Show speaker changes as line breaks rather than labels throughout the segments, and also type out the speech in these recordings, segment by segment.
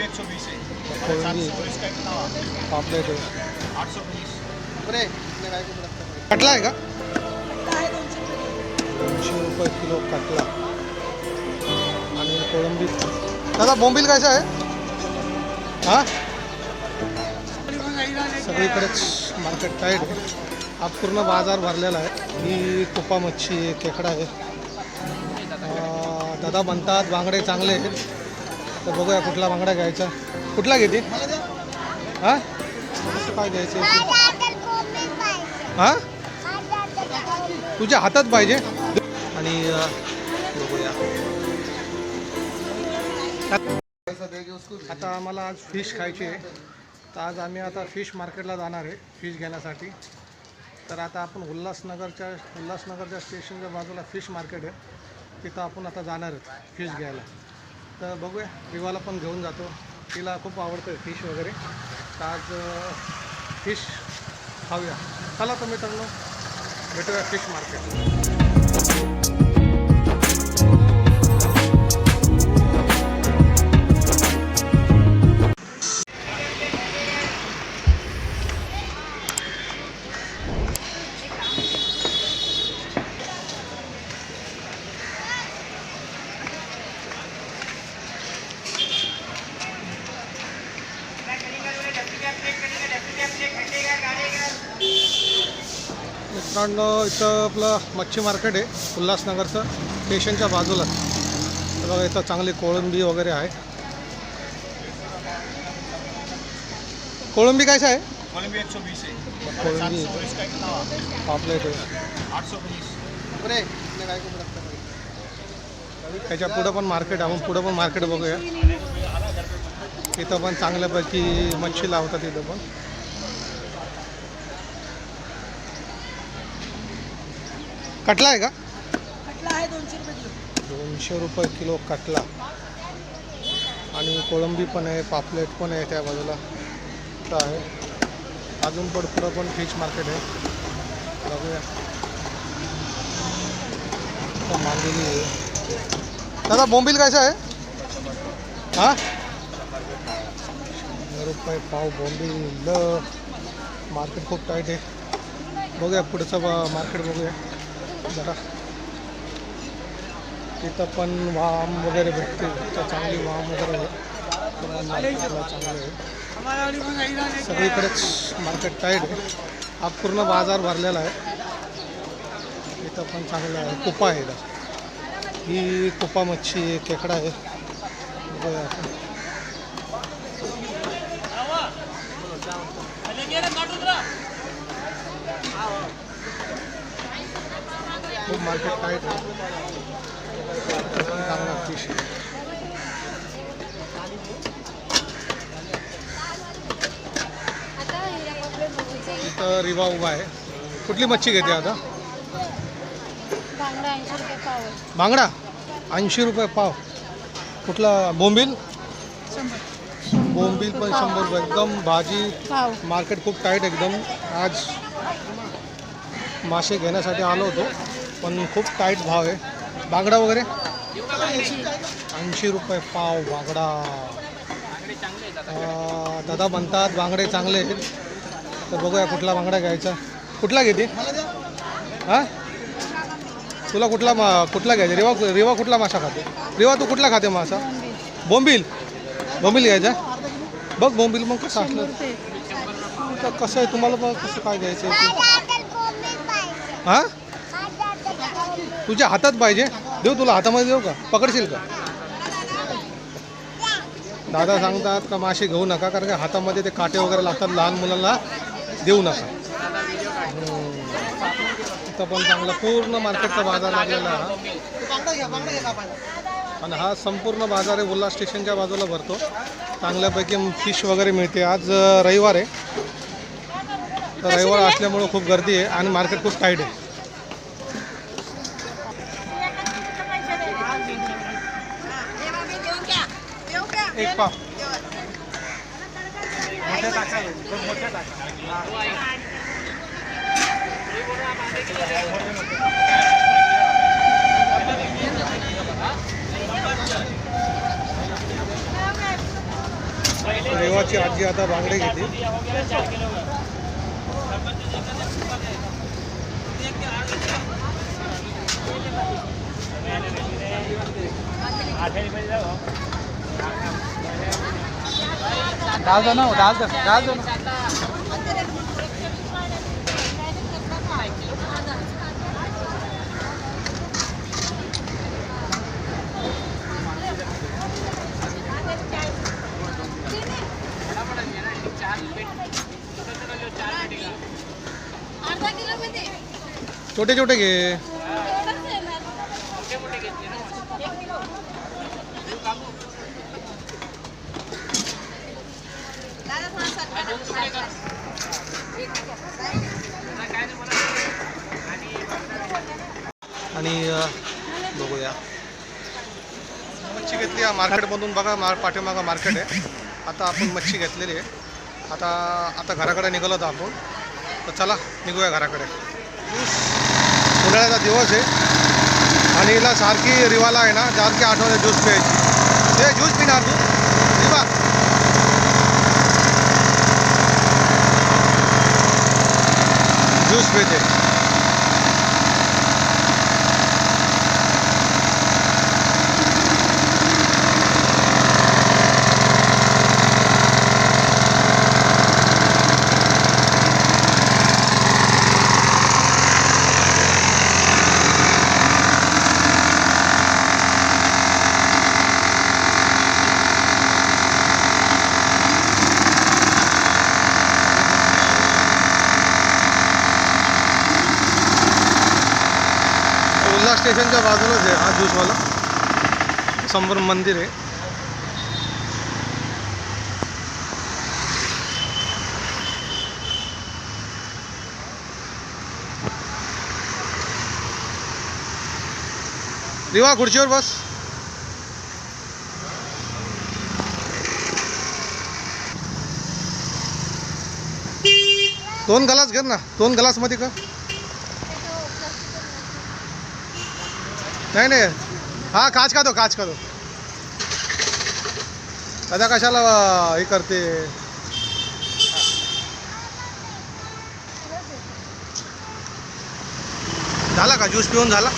एक सौ बीस है?
पापलेट आहे
आठ सौ बीस
कटला आहे का? दोनशे रुपये? किलो कटला. आणि कोळंबी. दादा बोंबील कायचं आहे? हां? सगळीकडेच मार्केट टाईट आहे. हा पूर्ण बाजार भरलेला आहे. ही कुपा मच्छी आहे. खेकडा आहे दादा म्हणतात बांगडे चांगले आहेत. तर बघूया कुठला बांगडा घ्यायचा. कुठला घेते? हां? काय घ्यायचं? हां? तुझ्या हातात पाहिजे. आणि बघूया. आता आम्हाला आज फिश खायची आहे. तर आज आम्ही आता फिश मार्केटला जाणार आहे फिश घेण्यासाठी. तर आता आपण उल्हासनगरच्या उल्हासनगरच्या स्टेशनच्या बाजूला फिश मार्केट आहे. तिथं आपण आता जाणार आहोत फिश घ्यायला. तर बघूया. रिवाला पण घेऊन जातो. तिला खूप आवडतं फिश वगैरे. तर आज फिश खाऊया. चला तर मित्रांनो भेटूया फिश मार्केट मित्रांनो इथं आपलं मच्छी मार्केट आहे उल्हासनगरचं स्टेशनच्या बाजूला. तर बघा इथं चांगली कोळंबी वगैरे आहे. कोळंबी कायचं आहे?
है
कोळंबी.
कितना हुआ?
पापलेट आहे. त्याच्या पुढं पण मार्केट आहे. आपण पुढं पण मार्केट बघूया. इथं पण चांगल्यापैकी मच्छी लावतात इथं पण. कटला आहे का?
कटला आहे दोनशे रुपये किलो.
दोनशे रुपये किलो कटला. आणि कोळंबी पण आहे पापलेट पण आहे त्या बाजूला. इथं आहे. अजून पण पुढं पण फिश मार्केट आहे. बघूया. मांदेली आहे. दादा बोंबील कायचं आहे? हां? शंभर रुपये पाव बोंबील. मार्केट खूप टाईट आहे. बघूया पुढचं मार्केट बघूया. जरा. तिथं पण वाम वगैरे भेटते तिथं चांगली वाम वगैरे आहे चांगलं आहे सगळीकडेच मार्केट टाईट आहे. हा पूर्ण बाजार भरलेला आहे. इथं पण चांगलं आहे. कुपा आहे ही कुपा मच्छी आहे खेकडा आहे. बघूया खूप मार्केट टाईट आहे? इथं पण चांगला फिश आहे इथं रिवा उभा आहे. कुठली मच्छी घेते आता?
बांगडा ऐंशी रुपये पाव
कुठला? बोंबील? बोंबील पण शंभर रुपये. एकदम भाजी मार्केट खूप टाईट एकदम. आज मासे घेण्यासाठी आलो होतो. पण खूप टाईट भाव आहे. बांगडा वगैरे?
ऐंशी
रुपये पाव बांगडा. दादा म्हणतात बांगडे चांगले आहेत. तर बघूया कुठला बांगडा घ्यायचा. कुठला घेते हां? तुला कुठला मा कुठला घ्यायचा? रिवा रिवा कुठला मासा खाते? रिवा तू कुठला खाते मासा? बोंबील. बोंबील घ्यायचा? बघ बोंबील मग कसं असलं. तर कसं आहे? तुम्हाला मग कसं काय घ्यायचं आहे? हां? तुझ्या हातात पाहिजे. देऊ तुला हातामध्ये देऊ का? पकडशील का? दादा सांगतात का मासे घेऊ नका कारण का हातामध्ये ते काटे वगैरे लागतात लहान मुलांना देऊ नका. तिथं पण चांगला पूर्ण मार्केटचा बाजार लागलेला आणि हा संपूर्ण बाजार आहे उल्हास स्टेशनच्या बाजूला भरतो. चांगल्यापैकी फिश वगैरे मिळते. आज रविवार आहे. तर रविवार असल्यामुळं खूप गर्दी आहे आणि मार्केट खूप टाईट आहे. एक पाव गावाची आजी आता बांगडे घेते
डाल दो ना वो, हो, डाल दो डाल दो
छोटे छोटे घे
एवढंच आहे ना दादा थोडा सरका
आणि बघूया. मच्छी घेतली मार्केटमधून बघा मार पाठीमागा मार्केट आहे. आता आपण मच्छी घेतलेली आहे. आता आता घराकडे निघालो होतो आपण. तर चला निघूया घराकडे. उन्हाळ्याचा दिवस आहे. आणि हिला सारखी रिवाला आहे ना सारखी आठवण ज्यूस प्यायची. ते ज्यूस पिणार तू रिवा ज्यूस पिते उल्हास स्टेशनच्या बाजूलाच आहे हा ज्यूसवाला. समोर मंदिर आहे. रिवा खुर्चीवर बस. दोन ग्लास घे ना. दोन ग्लासमध्ये का नाही नाही. हा काच का दो काच का दो दादा कशाला हे करते? झाला का? ज्यूस पिऊन झाला?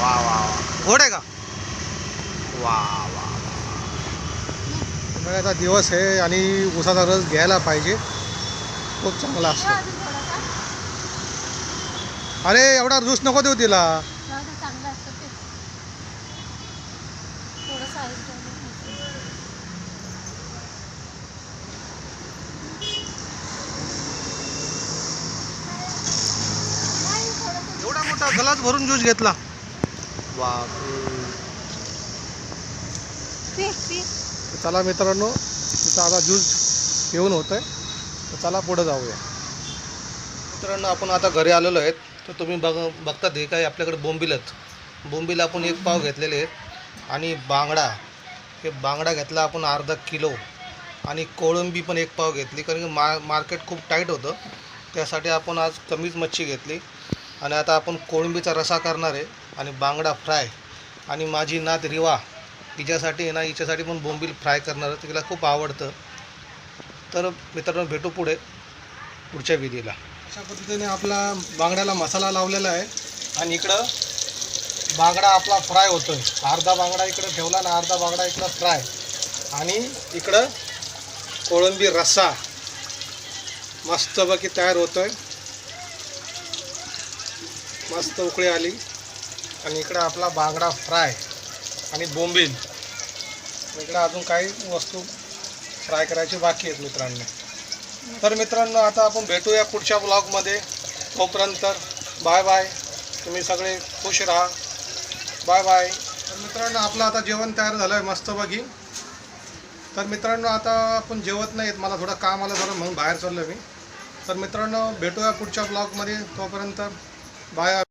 वा वा वा. गोड आहे का? वा वा उन्हाळ्याचा दिवस आहे आणि उसाचा रस घ्यायला पाहिजे. खूप चांगला असतो. अरे एवढा ज्यूस नको देऊ तिला
जाऊ दे, चांगलं असतं ते थोडंसं आहे
गलास भरून ज्यूस घेतला. चला मित्रांनो तिथं आता ज्यूस घेऊन होत आहे तर चला पुढं जाऊया. मित्रांनो आपण आता घरी आलेलो आहेत. तर तुम्ही बघ बघतात हे काय आपल्याकडे बोंबिलच बोंबील आपण एक पाव घेतलेले आहेत. आणि बांगडा. हे बांगडा घेतला आपण अर्धा किलो. आणि कोळंबी पण एक पाव घेतली. कारण की मा मार्केट खूप टाईट होतं. त्यासाठी आपण आज कमीच मच्छी घेतली. आणि आता आपण कोळंबीचा रसा करणार आहे आणि बांगडा फ्राय. आणि माझी नात रिवा हिच्यासाठी ना हिच्यासाठी पण बोंबील फ्राय करणार तिला खूप आवडतं. तर मित्रांनो भेटू पुढे पुढच्या विधीला. अशा पद्धतीने आपला बांगड्याला मसाला लावलेला आहे. आणि इकडं बांगडा आपला फ्राय होतोय. अर्धा बांगडा इकडं ठेवला आणि अर्धा बांगडा इकडं फ्राय. आणि इकडं कोळंबी रस्सा मस्तपैकी तयार होतोय. मस्त उकळी आली. आणि इकडं आपला बांगडा फ्राय आणि बोंबील. इकडं अजून काही वस्तू फ्राय करायची बाकी आहेत मित्रांनो. तर मित्रांनो आता आपण भेटूया पुढच्या ब्लॉगमध्ये. तोपर्यंत बाय बाय. तुम्ही सगळे खुश राहा. Bye bye. तर मित्रांनो आपलं आता जेवण तयार झालं आहे मस्त बघी तर मित्रांनो आता आपण जेवत नाहीत. मला थोडं काम आलं जरा म्हणून बाहेर चाललो मी. तर मित्रांनो भेटूया पुढच्या ब्लॉगमध्ये. तोपर्यंत बाय